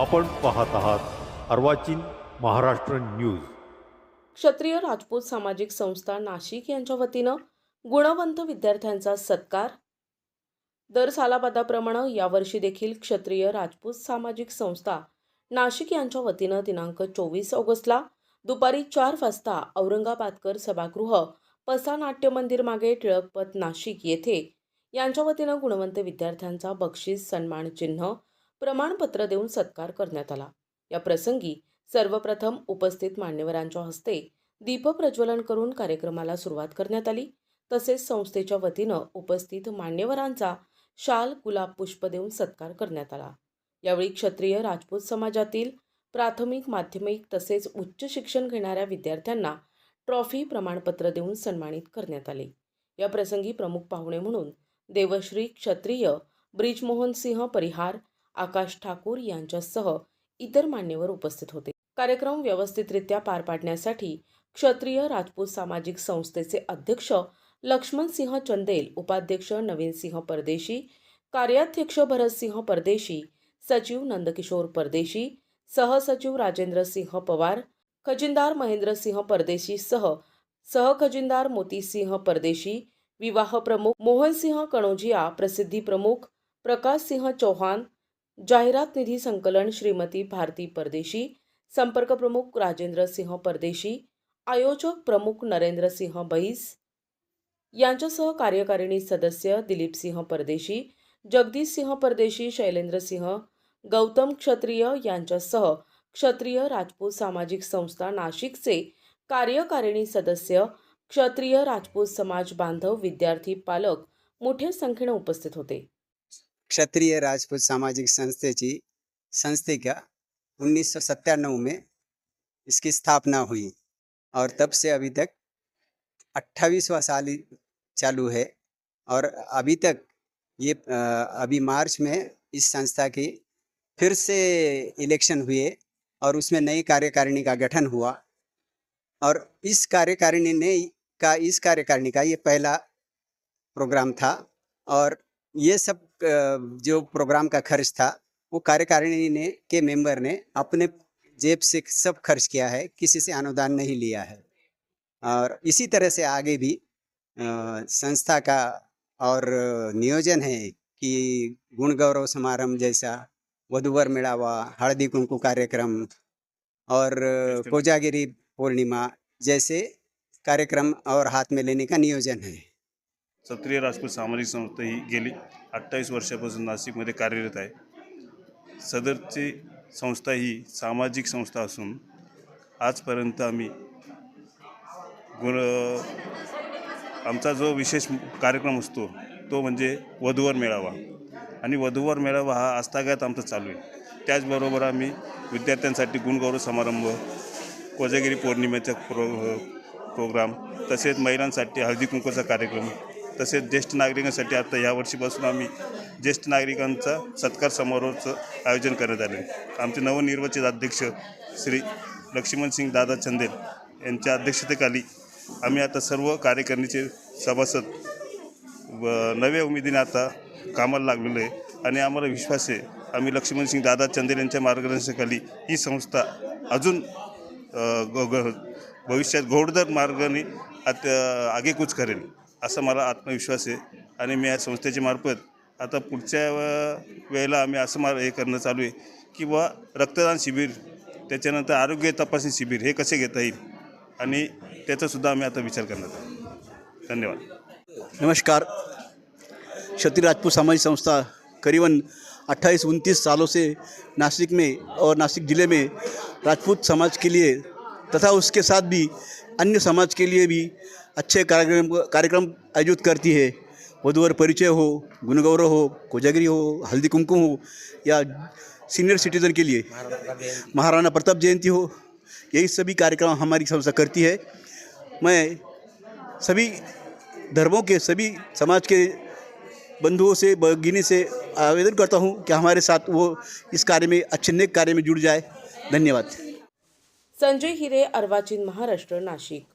आपण पाहत आहात अर्वाचीन महाराष्ट्र न्यूज. क्षत्रिय राजपूत सामाजिक संस्था नाशिक यांच्या वतीनं गुणवंत विद्यार्थ्यांचा सत्कार. दर सालाबादाप्रमाणे यावर्षी देखील क्षत्रिय राजपूत सामाजिक संस्था नाशिक यांच्या वतीनं दिनांक चोवीस ऑगस्टला दुपारी चार वाजता औरंगाबादकर सभागृह पसा नाट्य मंदिर मागे टिळकपत नाशिक येथे यांच्या वतीनं गुणवंत विद्यार्थ्यांचा बक्षीस सन्मान चिन्ह प्रमाणपत्र देऊन सत्कार करण्यात आला. या प्रसंगी सर्वप्रथम उपस्थित मान्यवरांच्या हस्ते दीपप्रज्वलन करून कार्यक्रमाला सुरुवात करण्यात आली. तसेच संस्थेच्या वतीनं उपस्थित मान्यवरांचा शाल गुलाब पुष्प देऊन सत्कार करण्यात आला. यावेळी क्षत्रिय राजपूत समाजातील प्राथमिक माध्यमिक तसेच उच्च शिक्षण घेणाऱ्या विद्यार्थ्यांना ट्रॉफी प्रमाणपत्र देऊन सन्मानित करण्यात आले. या प्रसंगी प्रमुख पाहुणे म्हणून देवश्री क्षत्रिय ब्रिजमोहन सिंह परिहार आकाश ठाकूर यांच्यासह इतर मान्यवर उपस्थित होते. कार्यक्रम व्यवस्थितरित्या पार पाडण्यासाठी क्षत्रिय राजपूत सामाजिक संस्थेचे अध्यक्ष लक्ष्मणसिंह चंदेल उपाध्यक्ष नवीनसिंह परदेशी कार्याध्यक्ष भरतसिंह परदेशी सचिव नंदकिशोर परदेशी सहसचिव राजेंद्रसिंह पवार खजिनदार महेंद्रसिंह परदेशी सह सहखजिनदार मोतीसिंह परदेशी विवाह प्रमुख मोहनसिंह कणोजिया प्रसिद्धी प्रमुख प्रकाशसिंह चौहान जाहिरात निधी संकलन श्रीमती भारती परदेशी संपर्क प्रमुख राजेंद्र सिंह परदेशी आयोजक प्रमुख नरेंद्र सिंह बैस यांच्यासह कार्यकारिणी सदस्य दिलीप सिंह परदेशी जगदीश सिंह परदेशी शैलेंद्र सिंह गौतम क्षत्रिय यांच्यासह क्षत्रिय राजपूत सामाजिक संस्था नाशिकचे कार्यकारिणी सदस्य क्षत्रिय राजपूत समाज बांधव विद्यार्थी पालक मोठ्या संख्येने उपस्थित होते. क्षत्रिय राजपूत सामाजिक संस्थेची संस्थिका उन्नीस सौ सत्तानवे में इसकी स्थापना हुई और तब से अभी तक अट्ठाईसवा साल चालू है और अभी तक ये अभी मार्च में इस संस्था की फिर से इलेक्शन हुए और उसमें नई कार्यकारिणी का गठन हुआ और इस कार्यकारिणी ने का, इस कार्यकारिणी का ये पहला प्रोग्राम था और ये सब जो प्रोग्राम का खर्च था वो कार्यकारिणी ने के मेंबर ने अपने जेब से सब खर्च किया है किसी से अनुदान नहीं लिया है। और इसी तरह से आगे भी संस्था का और नियोजन है कि गुण गौरव समारंभ जैसा वधुवर मेळावा हळदी कुंकू कार्यक्रम और कोजागिरी पूर्णिमा जैसे कार्यक्रम और हाथ में लेने का नियोजन है। क्षत्रिय राजपूत सामाजिक संस्था ही गेली अठ्ठावीस वर्षापासून नाशिकमध्ये कार्यरत आहे. सदरची संस्था ही सामाजिक संस्था असून आजपर्यंत आम्ही गुण आमचा जो विशेष कार्यक्रम असतो तो म्हणजे वधूवर मेळावा. आणि वधूवर मेळावा हा आस्थागायत आमचा चालू आहे. त्याचबरोबर आम्ही विद्यार्थ्यांसाठी गुणगौरव समारंभ कोजागिरी पौर्णिमेचा प्रो प्रोग्राम तसेच महिलांसाठी हळदी कुंकूचा कार्यक्रम तसेच ज्येष्ठ नागरिकांसाठी आता या वर्षीपासून आम्ही ज्येष्ठ नागरिकांचा सत्कार समारोहाचं आयोजन करण्यात आले आमचे नवनिर्वाचित अध्यक्ष श्री लक्ष्मणसिंग दादा चंदेल यांच्या अध्यक्षतेखाली आम्ही आता सर्व कार्यकारिणीचे सभासद व नव्या उमेदीने आता कामाला लागलेलो आहे. आणि आम्हाला विश्वास आहे आम्ही लक्ष्मणसिंग दादा चंदेल यांच्या मार्गदर्शनाखाली ही संस्था अजून ग- ग- भविष्यात घोडदर मार्गाने आत आगेकूच करेल. असा मला आत्मविश्वास आहे. आणि मी या संस्थेच्या मार्फत आता पुढच्या वेळेला आम्ही असं मला हे करणं चालू आहे की बुवा रक्तदान शिबिर त्याच्यानंतर आरोग्य तपासणी शिबिर हे कसे घेता येईल? आणि त्याचासुद्धा आम्ही आता विचार करणार आहोत. धन्यवाद. नमस्कार. क्षत्रिय राजपूत सामाजिक संस्था करीबन 28 उनतीस सालों से नासिक में और नासिक ज़िले में राजपूत समाज के लिए तथा उसके साथ भी अन्य समाज के लिए भी अच्छे कार्यक्रम कार्यक्रम आयोजित करती है। वधुवर परिचय हो, गुणगौरव हो, कोजागिरी हो, हल्दी कुमकुम हो, या सीनियर सिटीज़न के लिए। महाराणा प्रताप जयंती हो, यही सभी कार्यक्रम हमारी संस्था करती है। मैं सभी धर्मों के, सभी समाज के बंधुओं से, भगिनी से आवेदन करता हूँ कि हमारे साथ वो इस कार्य में, अच्छे नेक कार्य में जुड़ जाए। धन्यवाद। संजय हिरे, अर्वाचीन महाराष्ट्र, नाशिक।